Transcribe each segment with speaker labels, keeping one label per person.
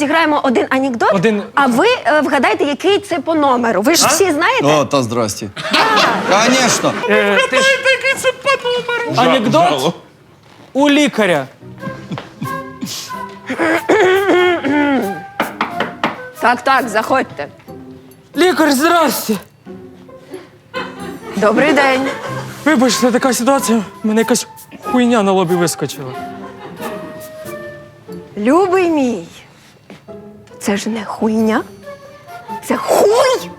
Speaker 1: розіграємо один анекдот,
Speaker 2: Один-
Speaker 1: а ви е, вгадайте, який це по номеру. Ви ж всі знаєте?
Speaker 3: О, та здрасте. Конечно.
Speaker 2: Е, ти ж...
Speaker 4: Який це по номеру?
Speaker 2: Анекдот у лікаря.
Speaker 1: Так, так, заходьте.
Speaker 2: Лікар, здрасте.
Speaker 1: Добрий день.
Speaker 2: Вибачте, така ситуація. У мене якась хуйня на лобі вискочила.
Speaker 1: Любий мій. Це ж не хуйня. Це хуй!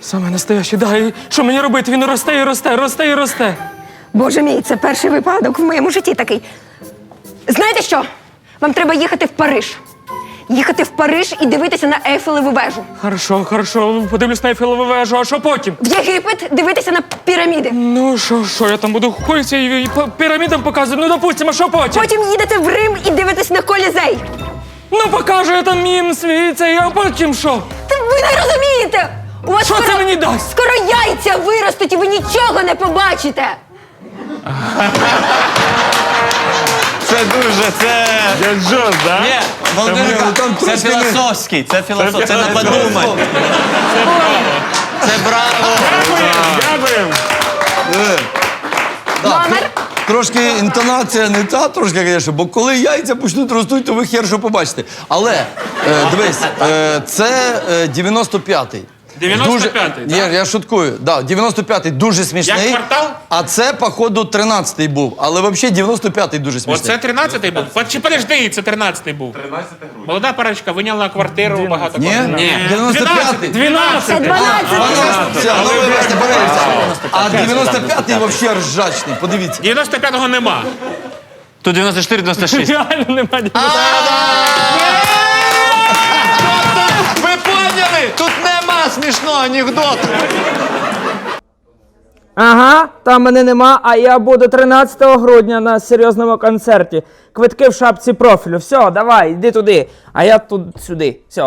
Speaker 2: Саме настоящий. Да, і що мені робити? Він росте і росте, росте і росте.
Speaker 1: Боже мій, це перший випадок в моєму житті такий. Знаєте що? Вам треба їхати в Париж. Їхати в Париж і дивитися на Ейфелеву вежу.
Speaker 2: Хорошо, хорошо, подивлюсь на Ейфелеву вежу, а що потім?
Speaker 1: В Єгипет дивитися на піраміди.
Speaker 2: Ну що, що, я там буду хуйці і, і по пірамідам показувати? Ну, допустимо, а що потім?
Speaker 1: Потім їдете в Рим і дивитесь на колізей.
Speaker 2: Ну покажу я там мім свій цей, а потім що?
Speaker 1: Та ви не розумієте! У вас
Speaker 2: Що це мені дасть?
Speaker 1: Скоро яйця виростуть і ви нічого не побачите.
Speaker 4: Це дуже, це... Я Джон, да?
Speaker 3: Ні, Володимир, там
Speaker 5: Це
Speaker 3: трошки не-
Speaker 5: філософський, це філософський, це не подумай. Це браво.
Speaker 4: Дякую.
Speaker 3: Да,
Speaker 1: Номер?
Speaker 3: Трошки інтонація не та, трошки, звісно, бо коли яйця почнуть рости, то ви хер що побачите. Але е, дивись, е, це е, 95-й.
Speaker 4: 95-й,
Speaker 3: Дуже-
Speaker 4: да?
Speaker 3: Ні, я шуткую. Да, 95-й дуже смішний.
Speaker 4: Як квартал?
Speaker 3: А це, походу, 13-й був. Але взагалі 95-й дуже смішний.
Speaker 4: Оце 13-й був? Чи подожди, це 13-й був? 13 Молода парочка виняла квартиру багато
Speaker 3: Ні?
Speaker 4: квартир.
Speaker 3: 95-й.
Speaker 2: 12.
Speaker 1: Це 12.
Speaker 3: 12, все, ну вибачте, береться. А 95-й взагалі ржачний, подивіться.
Speaker 4: 95-го нема.
Speaker 5: Тут 94-96.
Speaker 2: Реально нема.
Speaker 5: Ви поняли? Тут нема смішного анекдоту.
Speaker 2: Ага, там мене нема, а я буду 13 грудня на серйозному концерті. Квитки в шапці профілю. Все, давай, йди туди. А я тут сюди. Все.